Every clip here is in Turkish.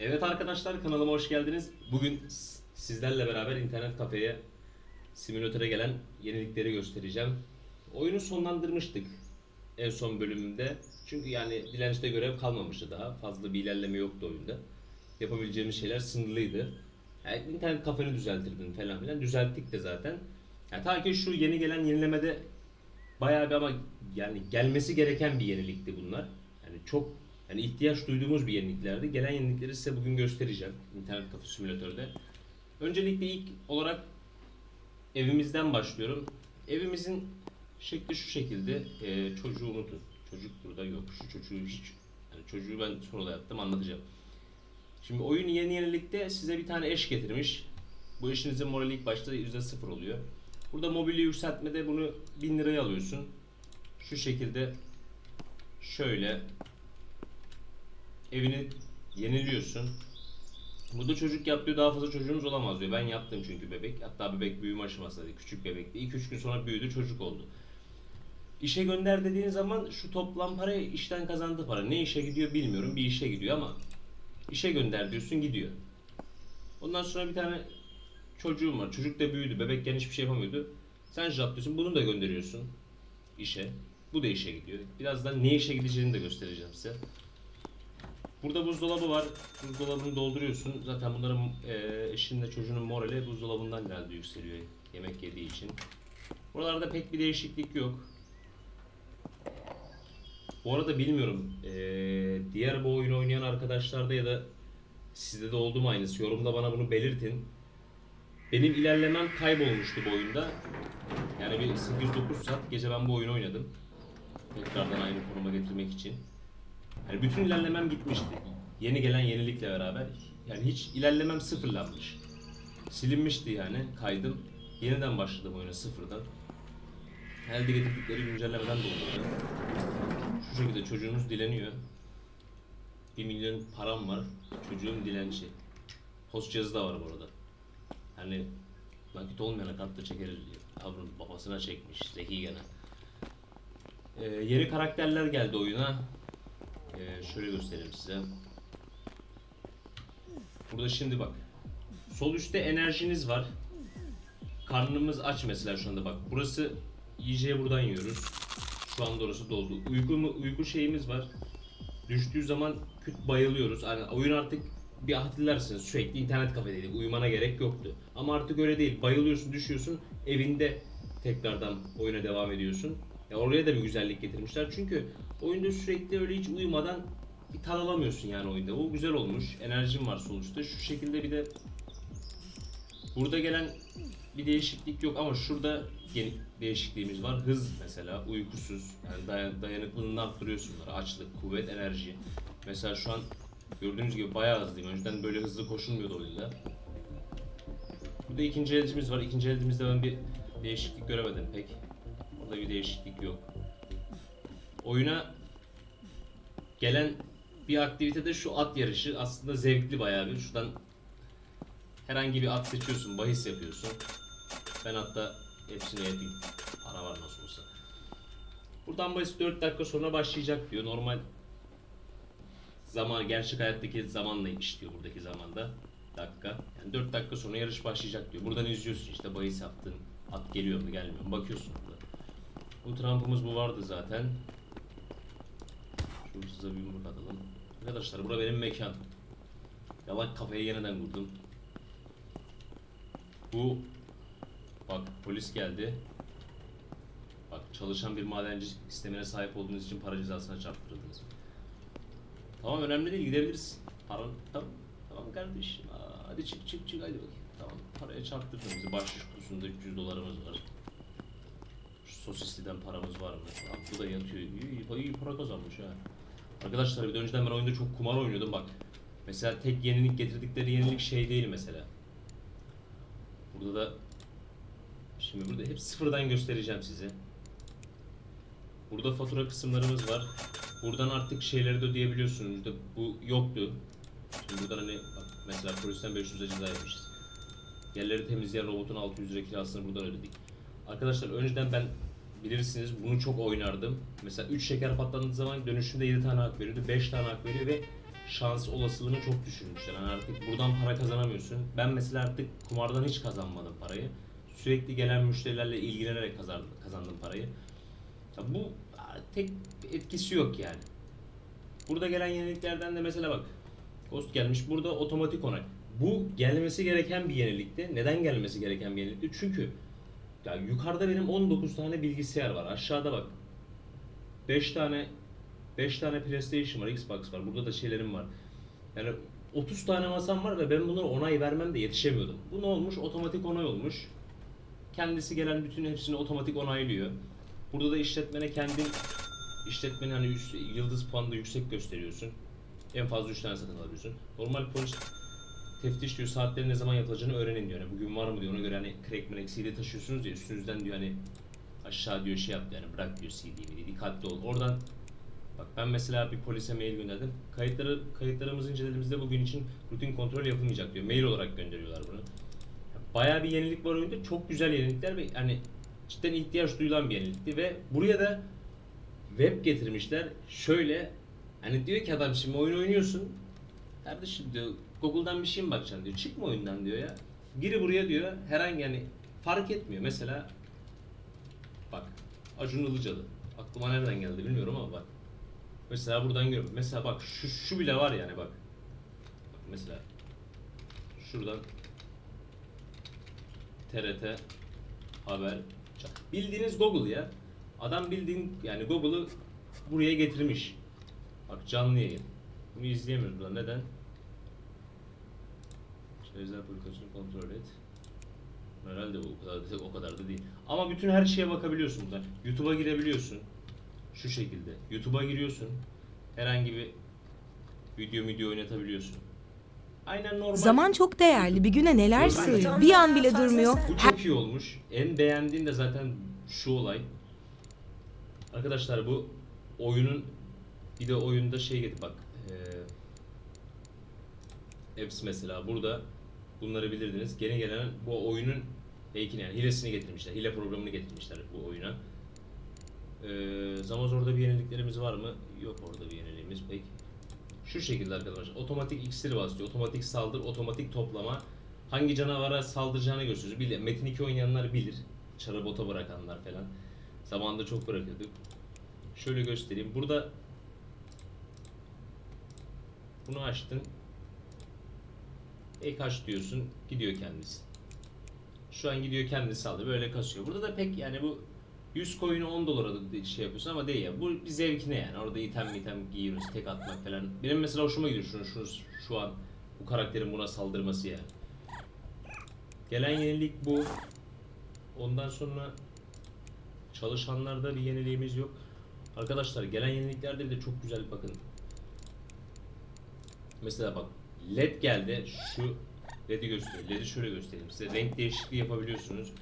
Evet arkadaşlar kanalıma hoş geldiniz. Bugün sizlerle beraber internet kafeye simülatöre gelen yenilikleri göstereceğim. Oyunu sonlandırmıştık en son bölümünde. Çünkü yani dilençte görev kalmamıştı daha. Fazla bir ilerleme yoktu oyunda. Yapabileceğimiz şeyler sınırlıydı. Yani internet kafeni düzeltirdin falan filan. Düzelttik de zaten. Yani ta ki şu yeni gelen yenilemede bayağı bir ama yani gelmesi gereken bir yenilikti bunlar. Yani çok yani ihtiyaç duyduğumuz bir yeniliklerdi. Gelen yenilikleri size bugün göstereceğim internet kafe simülatörde. Öncelikle ilk olarak evimizden başlıyorum. Evimizin şekli şu şekilde. Ee, çocuğu unutun. Çocuk burada yok. Şu çocuğu hiç yani çocuğu ben sonra yaptım anlatacağım. Şimdi oyun yeni yenilikte size bir tane eş getirmiş. Bu eşinizin morali ilk başta %0 oluyor. Burada mobilya yükseltmede bunu 1000 liraya alıyorsun. Şu şekilde şöyle evini yeniliyorsun. Burada çocuk yapıyor daha fazla çocuğunuz olamaz diyor. Ben yaptım çünkü bebek. Hatta bebek büyüme aşamasındaydı. Küçük bebekti. 2-3 gün sonra büyüdü çocuk oldu. İşe gönder dediğin zaman şu toplam para işten kazandığı para. Ne işe gidiyor bilmiyorum. Bir işe gidiyor ama işe gönder diyorsun gidiyor. Ondan sonra bir tane çocuğum var. Çocuk da büyüdü. Bebekken hiçbir şey yapamıyordu. Sen jap diyorsun. Bunu da gönderiyorsun işe. Bu da işe gidiyor. Birazdan ne işe gideceğini de göstereceğim size. Burada buzdolabı var. Buzdolabını dolduruyorsun. Zaten bunların e, eşinle çocuğunun morali buzdolabından geldi yükseliyor yemek yediği için. Buralarda pek bir değişiklik yok. Bu arada bilmiyorum. e, diğer bu oyunu oynayan arkadaşlarda ya da sizde de oldu mu aynısı? Yorumda bana bunu belirtin. Benim ilerlemem kaybolmuştu bu oyunda. Yani bir 8-9 saat gece ben bu oyunu oynadım. Tekrardan aynı konuma getirmek için. Yani bütün ilerlemem gitmişti. Yeni gelen yenilikle beraber. Yani hiç ilerlemem sıfırlanmış. Silinmişti yani kaydım. Yeniden başladım oyuna sıfırdan. Elde getirdikleri güncellemeden dolayı. Şu şekilde çocuğunuz dileniyor. 1 milyon param var. Çocuğum dilenci. Post cihazı da var bu arada. Hani nakit olmayana kart da çekeriz diyor. Yavrum babasına çekmiş. Zeki gene. Ee, yeni karakterler geldi oyuna. Ee, şöyle göstereyim size. Burada şimdi bak. Sol üstte enerjiniz var. Karnımız aç mesela şu anda bak. Burası yiyeceği buradan yiyoruz. Şu anda orası doldu. Uyku mu, uyku şeyimiz var. Düştüğü zaman küt bayılıyoruz. Yani oyun artık bir hatırlarsınız sürekli internet kafedeydik. Uyumana gerek yoktu. Ama artık öyle değil. Bayılıyorsun, düşüyorsun. Evinde tekrardan oyuna devam ediyorsun. Ya oraya da bir güzellik getirmişler. Çünkü oyunda sürekli öyle hiç uyumadan bir tad alamıyorsun yani oyunda. O güzel olmuş. Enerjim var sonuçta. Şu şekilde bir de burada gelen bir değişiklik yok ama şurada yeni değişikliğimiz var. Hız mesela, uykusuz. Yani dayan, dayanıklılığını arttırıyorsun bunları. Açlık, kuvvet, enerji. Mesela şu an gördüğünüz gibi bayağı hızlıyım. Önceden böyle hızlı koşulmuyordu oyunda. Burada ikinci eldimiz var. İkinci eldimizde ben bir değişiklik göremedim pek. Orada bir değişiklik yok. Oyuna gelen bir aktivite de şu at yarışı. Aslında zevkli bayağı bir. Şuradan herhangi bir at seçiyorsun, bahis yapıyorsun. Ben hatta hepsini yapayım. Para var nasıl olsa. Buradan bahis 4 dakika sonra başlayacak diyor. Normal zaman, gerçek hayattaki zamanla işliyor buradaki zamanda. Dakika. Yani 4 dakika sonra yarış başlayacak diyor. Buradan izliyorsun işte bahis yaptın. At geliyor mu gelmiyor mu bakıyorsun burada. Bu trampımız bu vardı zaten. Hızlıca bir yumruk atalım. Arkadaşlar bura benim mekan. Yalak kafayı yeniden kurdum. Bu bak polis geldi. Bak çalışan bir madenci sistemine sahip olduğunuz için para cezasına çarptırıldınız. Tamam önemli değil gidebiliriz. Para tamam. Tamam kardeşim. Aa, hadi çık çık çık hadi bakayım. Tamam paraya çarptırdın bizi. Bahşiş kutusunda 300 dolarımız var. Şu sosisliden paramız var mı? Tamam, bu da yatıyor. İyi, iyi para kazanmış ha. Arkadaşlar bir de önceden ben oyunda çok kumar oynuyordum bak. Mesela tek yenilik getirdikleri yenilik şey değil mesela. Burada da şimdi burada hep sıfırdan göstereceğim size. Burada fatura kısımlarımız var. Buradan artık şeyleri de ödeyebiliyorsunuz. İşte bu yoktu. Şimdi buradan hani mesela polisten 500 lira ceza yemişiz. Yerleri temizleyen robotun 600 lira kirasını buradan ödedik. Arkadaşlar önceden ben bilirsiniz bunu çok oynardım. Mesela 3 şeker patladığı zaman dönüşünde 7 tane hak veriyordu, 5 tane hak veriyor ve şans olasılığını çok düşürmüşler. Yani artık buradan para kazanamıyorsun. Ben mesela artık kumardan hiç kazanmadım parayı. Sürekli gelen müşterilerle ilgilenerek kazandım, parayı. Ya bu tek etkisi yok yani. Burada gelen yeniliklerden de mesela bak. Ghost gelmiş burada otomatik onay. Bu gelmesi gereken bir yenilikti. Neden gelmesi gereken bir yenilikti? Çünkü ya yukarıda benim 19 tane bilgisayar var. Aşağıda bak. 5 tane 5 tane PlayStation var, Xbox var. Burada da şeylerim var. Yani 30 tane masam var ve ben bunlara onay vermem de yetişemiyordum. Bu ne olmuş? Otomatik onay olmuş. Kendisi gelen bütün hepsini otomatik onaylıyor. Burada da işletmene kendin işletmeni hani yıldız puanı da yüksek gösteriyorsun. En fazla 3 tane satın alabiliyorsun. Normal polis teftiş diyor saatlerin ne zaman yapılacağını öğrenin diyor. Yani bugün var mı diyor ona göre hani crack melek CD taşıyorsunuz ya üstünüzden diyor hani aşağı diyor şey yap yani bırak diyor CD'yi dikkatli ol. Oradan bak ben mesela bir polise mail gönderdim. Kayıtları kayıtlarımızı incelediğimizde bugün için rutin kontrol yapılmayacak diyor. Mail olarak gönderiyorlar bunu. Bayağı bir yenilik var oyunda. Çok güzel yenilikler ve hani cidden ihtiyaç duyulan bir yenilikti ve buraya da web getirmişler. Şöyle hani diyor ki adam şimdi oyun oynuyorsun. Kardeşim diyor Google'dan bir şey mi bakacaksın diyor. Çıkma oyundan diyor ya. Giri buraya diyor. Herhangi yani fark etmiyor. Mesela bak Acun Ilıcalı. Aklıma nereden geldi bilmiyorum ama bak. Mesela buradan görüyorum. Mesela bak şu şu bile var yani bak. Bak mesela şuradan TRT haber bildiğiniz Google ya. Adam bildiğin yani Google'ı buraya getirmiş. Bak canlı yayın. Bunu izleyemiyoruz burada. Neden? Özel publikasyonu kontrol et. Herhalde bu o kadar da, o kadar da değil. Ama bütün her şeye bakabiliyorsun burada. YouTube'a girebiliyorsun. Şu şekilde. YouTube'a giriyorsun. Herhangi bir video video oynatabiliyorsun. Aynen normal. Zaman çok değerli. Bir güne neler sığıyor. Bir an bile durmuyor. Bu çok iyi olmuş. En beğendiğim de zaten şu olay. Arkadaşlar bu oyunun bir de oyunda şey getir bak. Eee apps mesela burada bunları bilirdiniz. Gene gelen bu oyunun hackini yani hilesini getirmişler. Hile programını getirmişler bu oyuna. Eee Zamazor'da bir yeniliklerimiz var mı? Yok orada bir yeniliğimiz pek. Şu şekilde arkadaşlar. Otomatik iksir basıyor. Otomatik saldır, otomatik toplama. Hangi canavara saldıracağını gösteriyor. Bilir. Metin 2 oynayanlar bilir. Çarı bota bırakanlar falan. Zamanında çok bırakıyorduk. Şöyle göstereyim. Burada bunu açtın. Ek aç diyorsun. Gidiyor kendisi. Şu an gidiyor kendisi saldırıyor. Böyle kasıyor. Burada da pek yani bu 100 coin'i 10 dolara da şey yapıyorsun ama değil ya. Bu bir zevkine yani. Orada item item giyiyoruz, tek atmak falan. Benim mesela hoşuma gidiyor şunu, şunu şu an bu karakterin buna saldırması yani. Gelen yenilik bu. Ondan sonra çalışanlarda bir yeniliğimiz yok. Arkadaşlar gelen yeniliklerde bir de çok güzel bakın. Mesela bak LED geldi. Şu LED'i göstereyim. LED'i şöyle göstereyim size. Renk değişikliği yapabiliyorsunuz.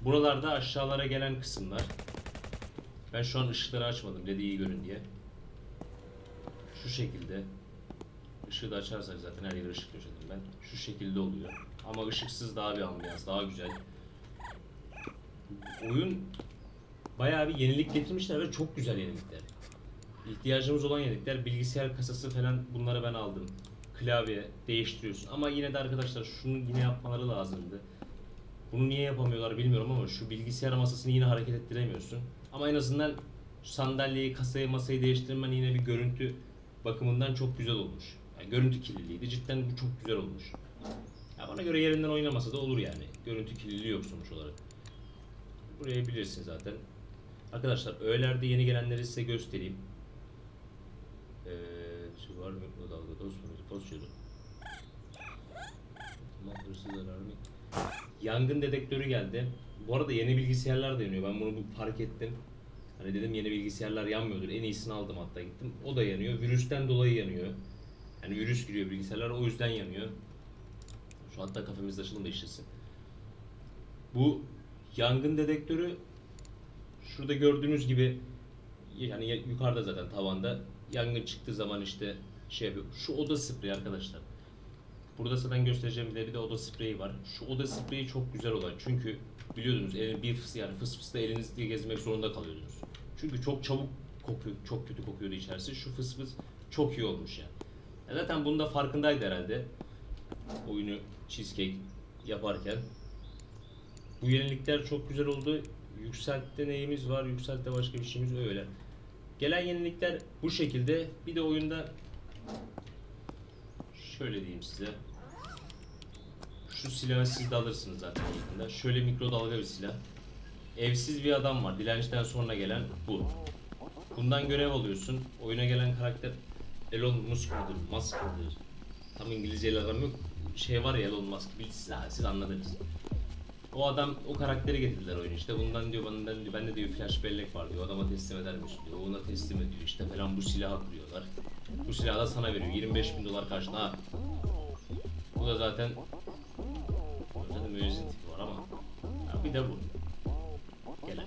Buralarda aşağılara gelen kısımlar. Ben şu an ışıkları açmadım LED'i iyi görün diye. Şu şekilde. Işığı da açarsak zaten her yere ışık döşedim ben. Şu şekilde oluyor. Ama ışıksız daha bir ambiyans, daha güzel. Oyun bayağı bir yenilik getirmişler ve çok güzel yenilikler. İhtiyacımız olan yenilikler, bilgisayar kasası falan bunları ben aldım. Klavye değiştiriyorsun ama yine de arkadaşlar şunu yine yapmaları lazımdı. Bunu niye yapamıyorlar bilmiyorum ama şu bilgisayar masasını yine hareket ettiremiyorsun. Ama en azından sandalyeyi, kasayı, masayı değiştirmen yine bir görüntü bakımından çok güzel olmuş. Yani görüntü kirliliğiydi. Cidden bu çok güzel olmuş. Ya bana göre yerinden oynamasa da olur yani. Görüntü kirliliği yok sonuç olarak. Burayı bilirsin zaten. Arkadaşlar öğelerde yeni gelenleri size göstereyim. Ee, şu var mı? Dalga toz sonucu pozisyonu. Tamam, hırsız alarmı. Yangın dedektörü geldi. Bu arada yeni bilgisayarlar da yanıyor. Ben bunu bu- fark ettim. Hani dedim yeni bilgisayarlar yanmıyordur. En iyisini aldım hatta gittim. O da yanıyor. Virüsten dolayı yanıyor. Yani virüs giriyor bilgisayarlar o yüzden yanıyor. Şu hatta kafemizde açalım işlesin. Bu yangın dedektörü şurada gördüğünüz gibi yani ya- yukarıda zaten tavanda yangın çıktığı zaman işte şey yapıyor. Şu oda spreyi arkadaşlar. Burada zaten göstereceğim bir de, bir de oda spreyi var. Şu oda spreyi çok güzel olan. Çünkü biliyordunuz elin bir fıs yani fıs fısla elinizle gezmek zorunda kalıyordunuz. Çünkü çok çabuk kokuyor, çok kötü kokuyordu içerisi. Şu fıs fıs çok iyi olmuş yani. Ya zaten bunda farkındaydı herhalde. Oyunu cheesecake yaparken. Bu yenilikler çok güzel oldu. Yükseltte neyimiz var? Yükseltte başka bir şeyimiz öyle. Gelen yenilikler bu şekilde. Bir de oyunda şöyle diyeyim size. Şu silahı siz de alırsınız zaten yakında. Şöyle mikrodalga bir silah. Evsiz bir adam var. Dilençten sonra gelen bu. Bundan görev alıyorsun. Oyuna gelen karakter Elon Musk mıdır? Musk mıdır? Tam İngilizceyle aram yok. Şey var ya Elon Musk. Siz, siz anladınız. O adam o karakteri getirdiler oyuna işte. Bundan diyor bana diyor, bende diyor flash bellek var diyor. Adama teslim eder misin diyor. Ona teslim ediyor işte falan bu silahı kuruyorlar. Bu silahı da sana veriyor. 25 bin dolar karşılığında. Ha. Bu da zaten zaten müezzin tipi var ama ha, bir de bu. Gelen.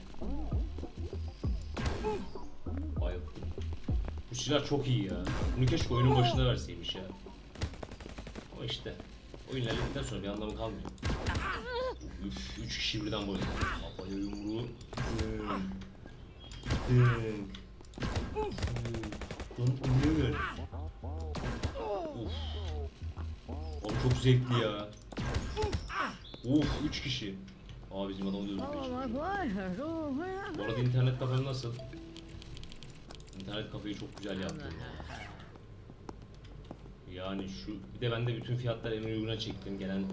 Bayıldım. Bu silah çok iyi ya. Bunu keşke oyunun başına verseymiş ya. O işte. Oyun ilerledikten sonra bir anlamı kalmıyor. Üf, üç kişi birden boyunca. Kafaya yumruğu. Lan ölüyor. Uf. Abi çok zevkli ya. Uf, üç kişi. Aa bizim adam da öldürdü. Bu arada internet kafem nasıl? İnternet kafeyi çok güzel yaptım. Yani şu bir de ben de bütün fiyatları en uyguna çektim gelen.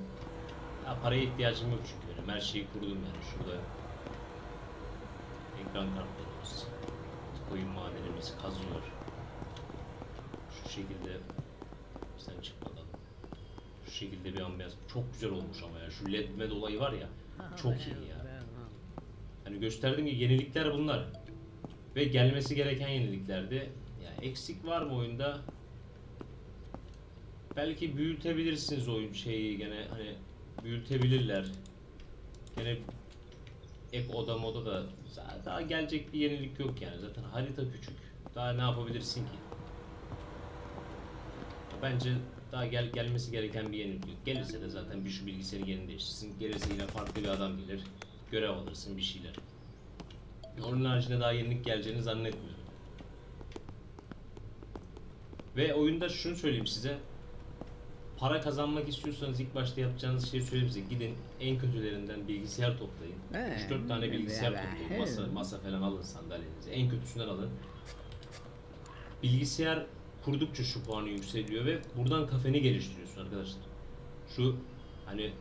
Ya paraya ihtiyacım yok çünkü benim her şeyi kurdum yani şurada. Ekran kartlarımız, koyun madenimiz kazıyor. Şu şekilde sen çıkmadan. Şu şekilde bir ambiyans. Çok güzel olmuş ama ya. Şu led med olayı var ya. Çok iyi ya. Hani gösterdim ki yenilikler bunlar. Ve gelmesi gereken yeniliklerdi. Yani eksik var mı oyunda? Belki büyütebilirsiniz oyun şeyi gene hani büyütebilirler. Gene ek oda moda da daha gelecek bir yenilik yok yani zaten harita küçük. Daha ne yapabilirsin ki? Bence daha gel gelmesi gereken bir yenilik yok. Gelirse de zaten bir şu bilgisayarın yerini değiştirsin. Gelirse yine farklı bir adam gelir. Görev alırsın bir şeyler. Onun haricinde daha yenilik geleceğini zannetmiyorum. Ve oyunda şunu söyleyeyim size. Para kazanmak istiyorsanız ilk başta yapacağınız şeyi söyleyeyim size. Gidin en kötülerinden bilgisayar toplayın. Evet. 3-4 tane bilgisayar Evet. toplayın. Masa, masa falan alın sandalyenizi. En kötüsünden alın. Bilgisayar kurdukça şu puanı yükseliyor ve buradan kafeni geliştiriyorsun arkadaşlar. Şu hani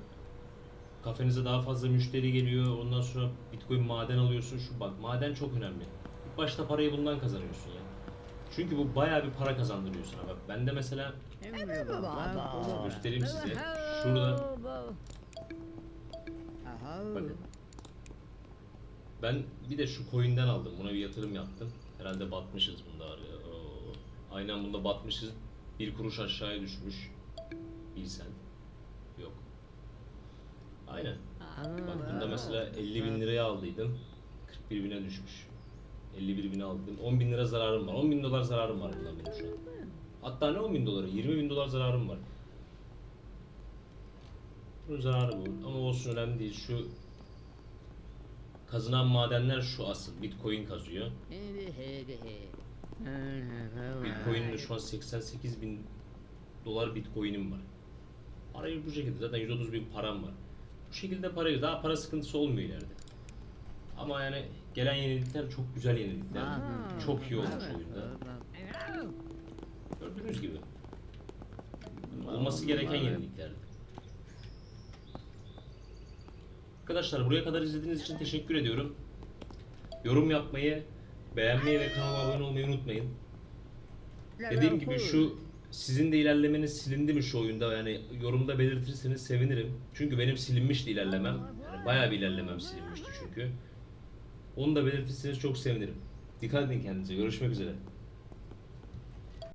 kafenize daha fazla müşteri geliyor. Ondan sonra Bitcoin maden alıyorsun. Şu bak maden çok önemli. İlk başta parayı bundan kazanıyorsun ya. Çünkü bu bayağı bir para kazandırıyor sana. Bak bende mesela göstereyim size. Şurada Bakın. ben bir de şu coin'den aldım. Buna bir yatırım yaptım. Herhalde batmışız bunda. Aynen bunda batmışız. Bir kuruş aşağıya düşmüş. Bilsen. Yok. Aynen. Bak bunda mesela 50 bin liraya aldıydım. 41 bine düşmüş. 51 bine aldım. 10 bin lira zararım var. 10 bin dolar zararım var bundan benim şu an. Hatta ne 10 bin doları? 20 bin dolar zararım var. Bunun zararı bu. Ama olsun önemli değil. Şu kazınan madenler şu asıl. Bitcoin kazıyor. Bitcoin'de şu an 88 bin dolar Bitcoin'im var. Parayı bu şekilde zaten 130 bin param var. Bu şekilde parayı daha para sıkıntısı olmuyor ileride. Ama yani gelen yenilikler çok güzel yenilikler. Çok iyi olmuş oyunda. Gördüğünüz gibi. Olması gereken yeniliklerdi. Arkadaşlar buraya kadar izlediğiniz için teşekkür ediyorum. Yorum yapmayı, beğenmeyi ve kanalıma abone olmayı unutmayın. Dediğim gibi şu sizin de ilerlemeniz silindi mi şu oyunda yani yorumda belirtirseniz sevinirim. Çünkü benim silinmişti ilerlemem. Yani bayağı bir ilerlemem silinmişti çünkü. Onu da belirtirseniz çok sevinirim. Dikkat edin kendinize. Görüşmek üzere.